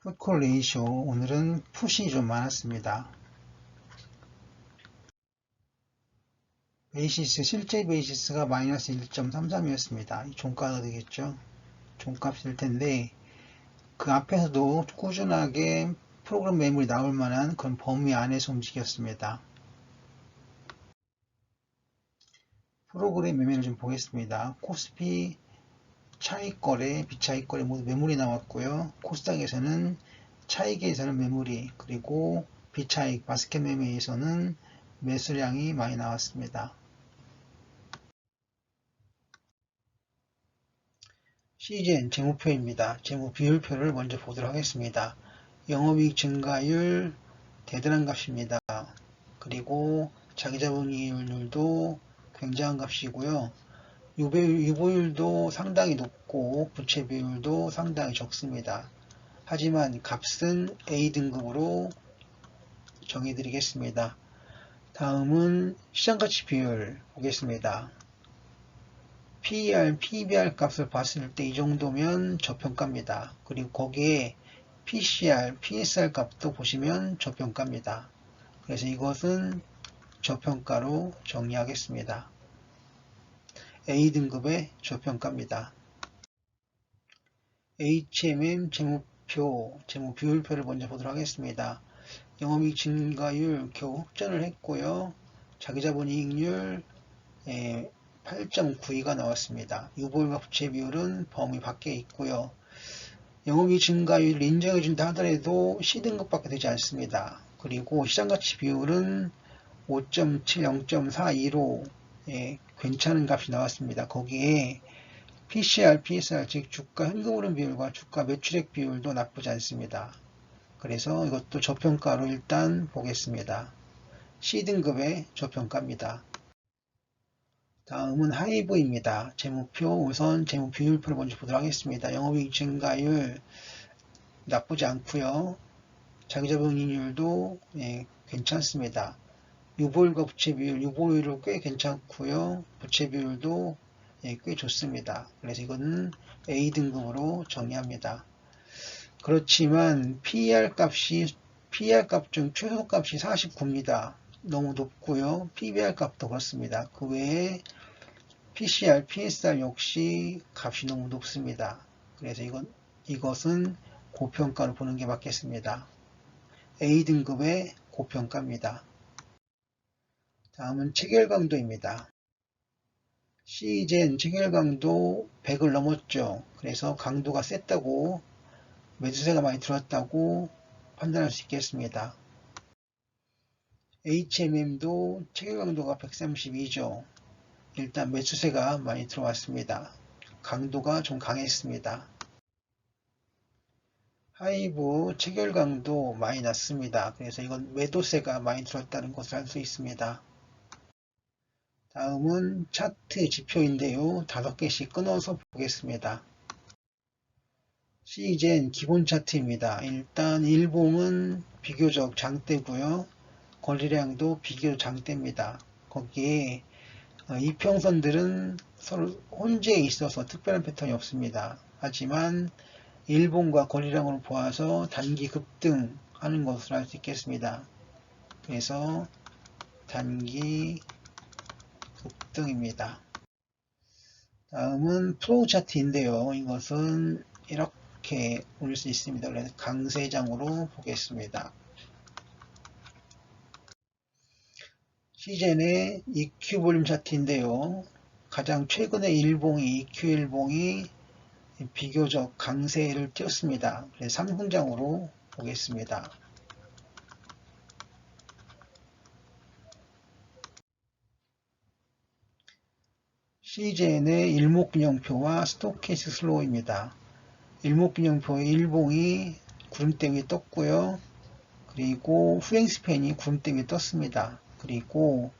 풋콜 레이쇼 오늘은 풋이 좀 많았습니다. 베이시스 실제 베이시스가 마이너스 1.33이었습니다. 종가가 되겠죠. 종값일 텐데 그 앞에서도 꾸준하게 프로그램 매물이 나올 만한 그런 범위 안에서 움직였습니다. 프로그램 매매를 좀 보겠습니다. 코스피 차익 거래, 비차익 거래 모두 매물이 나왔고요. 코스닥에서는 차익에서는 매물이 그리고 비차익 바스켓 매매에서는 매수량이 많이 나왔습니다. 시즌 재무표입니다. 재무 비율표를 먼저 보도록 하겠습니다. 영업이익 증가율 대단한 값입니다. 그리고 자기자본이익률도 굉장한 값이고요. 유보율, 유보율도 상당히 높고 부채 비율도 상당히 적습니다. 하지만 값은 A등급으로 정해드리겠습니다. 다음은 시장가치 비율 보겠습니다. PER, PBR 값을 봤을 때 이 정도면 저평가입니다. 그리고 거기에 PCR, PSR 값도 보시면 저평가입니다. 그래서 이것은 저평가로 정리하겠습니다. A등급의 저평가입니다. HMM 재무표, 재무 비율표를 먼저 보도록 하겠습니다. 영업이익 증가율 겨우 흑전을 했고요. 자기자본이익률 8.92가 나왔습니다. 유보율과 부채 비율은 범위 밖에 있고요. 영업이익 증가율을 인정해준다 하더라도 C등급밖에 되지 않습니다. 그리고 시장가치 비율은 5.7, 0.42로 예, 괜찮은 값이 나왔습니다. 거기에 PCR, PSR 즉 주가 현금 흐름 비율과 주가 매출액 비율도 나쁘지 않습니다. 그래서 이것도 저평가로 일단 보겠습니다. C등급의 저평가입니다. 다음은 하이브입니다. 재무표 우선 재무 비율표를 먼저 보도록 하겠습니다. 영업이익 증가율 나쁘지 않고요. 자기자본이익률도 예, 괜찮습니다. 유보율과 부채 비율, 유보율은 꽤 괜찮고요. 부채 비율도 예, 꽤 좋습니다. 그래서 이거는 A등급으로 정리합니다. 그렇지만 PER 값이 PER 값 중 최소 값이 49입니다. 너무 높고요. PBR 값도 그렇습니다. 그 외에 PCR, PSR 역시 값이 너무 높습니다. 그래서 이건, 이것은 고평가로 보는 게 맞겠습니다. A등급의 고평가입니다. 다음은 체결 강도입니다. C젠 체결 강도 100을 넘었죠. 그래서 강도가 셌다고 매수세가 많이 들어왔다고 판단할 수 있겠습니다. HMM도 체결 강도가 132죠. 일단 매수세가 많이 들어왔습니다. 강도가 좀 강했습니다. 하이브 체결 강도 많이 났습니다. 그래서 이건 매도세가 많이 들어왔다는 것을 알 수 있습니다. 다음은 차트 지표인데요. 다섯 개씩 끊어서 보겠습니다. 시젠 기본 차트입니다. 일단 일봉은 비교적 장대고요. 거래량도 비교적 장대입니다. 거기에 이평선들은 서로 혼재에 있어서 특별한 패턴이 없습니다. 하지만 일본과 거래량으로 보아서 단기 급등하는 것을 알수 있겠습니다. 그래서 단기 급 등입니다. 다음은 프로우 차트인데요. 이것은 이렇게 올수 있습니다. 그래서 강세장으로 보겠습니다. 시젠의 EQ 볼륨 차트인데요. 가장 최근에 일봉이 EQ 일봉이 비교적 강세를 띄었습니다. 그래서 상승장으로 보겠습니다. CJN의 일목균형표와 스토케스 슬로우입니다. 일목균형표의 일봉이 구름대 위에 떴고요. 그리고 후행스팬이 구름대 위에 떴습니다. 그리고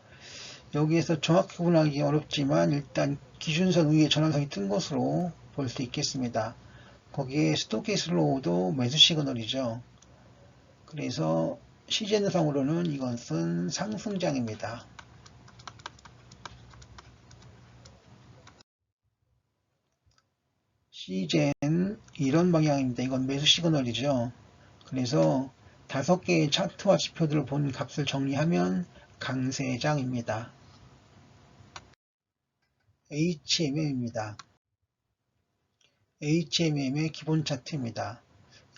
여기에서 정확히 구분하기 어렵지만 일단 기준선 위에 전환선이 뜬 것으로 볼 수 있겠습니다. 거기에 스토케슬로우도 매수 시그널이죠. 그래서 시젠상으로는 이것은 상승장입니다. 시젠 이런 방향입니다. 이건 매수 시그널이죠. 그래서 다섯 개의 차트와 지표들을 본 값을 정리하면 강세장입니다. HMM입니다. HMM의 기본 차트입니다.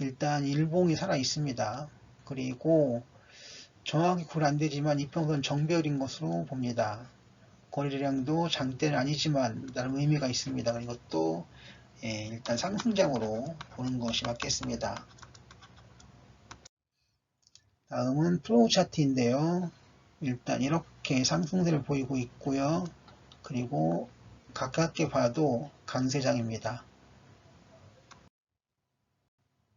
일단 일봉이 살아 있습니다. 그리고 정확히 구분 안되지만 이평선 정배열인 것으로 봅니다. 거래량도 장대는 아니지만 나름 의미가 있습니다. 이것도 예, 일단 상승장으로 보는 것이 맞겠습니다. 다음은 플로우 차트인데요. 일단 이렇게 상승세를 보이고 있고요. 그리고 가깝게 봐도 강세장입니다.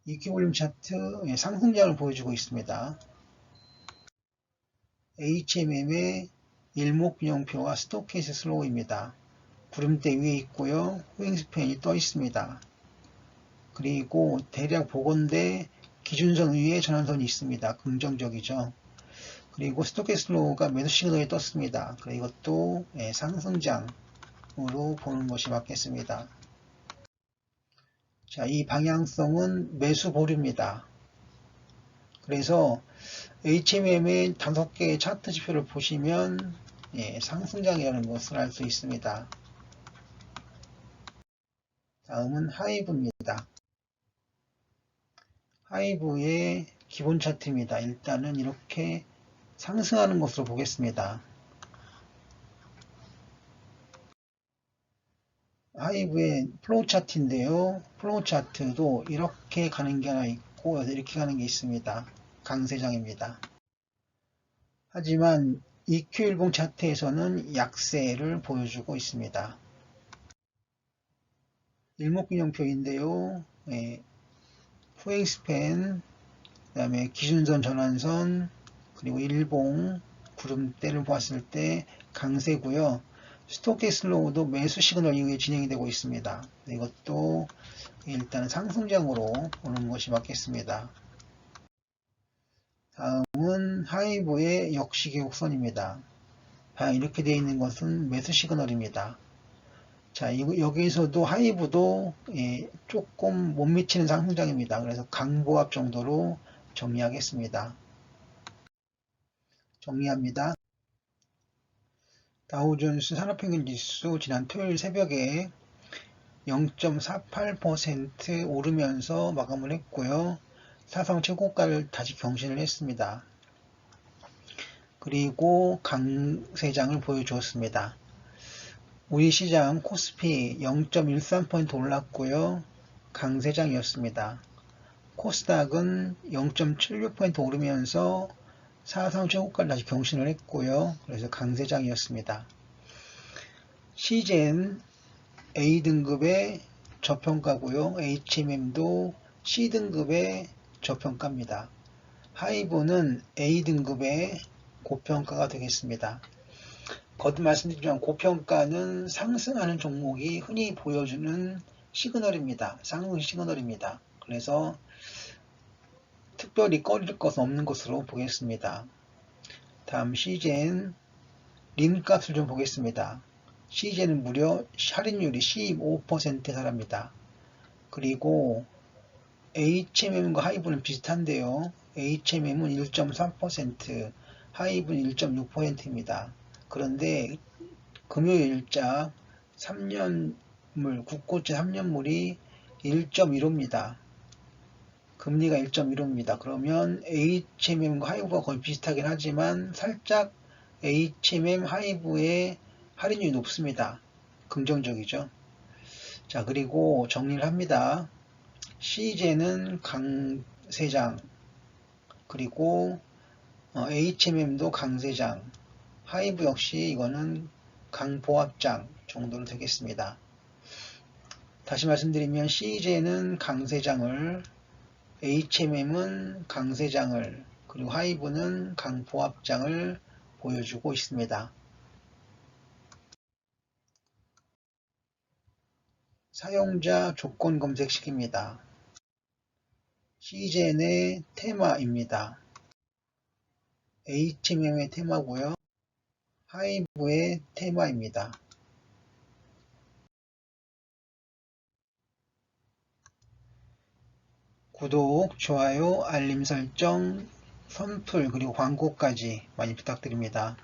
이큐볼륨 차트 예, 상승장을 보여주고 있습니다. HMM의 일목균형표와 스토케이스 슬로우입니다. 구름대 위에 있고요. 후잉스팬이 떠 있습니다. 그리고 대략 보건대 기준선 위에 전환선이 있습니다. 긍정적이죠. 그리고 스토케이스 슬로우가 매수 시그널이 떴습니다. 그래 이것도 예, 상승장으로 보는 것이 맞겠습니다. 자, 이 방향성은 매수 보류입니다. 그래서 HMM의 다섯 개의 차트 지표를 보시면 예, 상승장이라는 것을 알 수 있습니다. 다음은 하이브입니다. 하이브의 기본 차트입니다. 일단은 이렇게 상승하는 것으로 보겠습니다. 하이브의 플로우 차트인데요. 플로우 차트도 이렇게 가는 게 하나 있고 이렇게 가는 게 있습니다. 강세장입니다. 하지만 EQ일봉 차트에서는 약세를 보여주고 있습니다. 일목균형표인데요. 네, 후행스팬, 그 다음에 기준선 전환선, 그리고 일봉, 구름대를 보았을 때 강세고요. 스토케 슬로우도 매수 시그널 이후에 진행이 되고 있습니다. 이것도 일단 상승장으로 보는 것이 맞겠습니다. 다음은 하이브의 역시 계곡선입니다. 이렇게 되어 있는 것은 매수 시그널입니다. 자, 여기에서도 하이브도 예, 조금 못 미치는 상승장입니다. 그래서 강보합 정도로 정리하겠습니다. 정리합니다. 다우존스 산업평균 지수 지난 토요일 새벽에 0.48% 오르면서 마감을 했고요. 사상 최고가를 다시 경신을 했습니다. 그리고 강세장을 보여주었습니다. 우리 시장 코스피 0.13포인트 올랐고요. 강세장이었습니다. 코스닥은 0.76포인트 오르면서 사상 최고가를 다시 경신을 했고요. 그래서 강세장이었습니다. 시젠 A등급의 저평가고요. HMM도 C등급의 저평가입니다. 하이브는 A등급의 고평가가 되겠습니다. 거듭 말씀드리지만 고평가는 상승하는 종목이 흔히 보여주는 시그널입니다. 상승 시그널입니다. 그래서 특별히 꺼릴 것은 없는 것으로 보겠습니다. 다음 CJ는 림값을 좀 보겠습니다. CJ는 무려 할인율이 15%에 달합니다. 그리고 HMM과 하이브는 비슷한데요. HMM은 1.3%, 하이브는 1.6%입니다. 그런데 금요일자 3년물, 국고채 3년물이 1.15입니다. 금리가 1.15입니다. 그러면 HMM과 하이브가 거의 비슷하긴 하지만 살짝 HMM 하이브의 할인율이 높습니다. 긍정적이죠. 자, 그리고 정리를 합니다. CJ는 강세장, 그리고 HMM도 강세장, 하이브 역시 이거는 강보합장 정도로 되겠습니다. 다시 말씀드리면 CJ는 강세장을, HMM은 강세장을, 그리고 하이브는 강보합장을 보여주고 있습니다. 사용자 조건 검색식입니다. CJN의 테마입니다. HMM의 테마고요. 하이브의 테마입니다. 구독, 좋아요, 알림 설정, 선풀 그리고 광고까지 많이 부탁드립니다.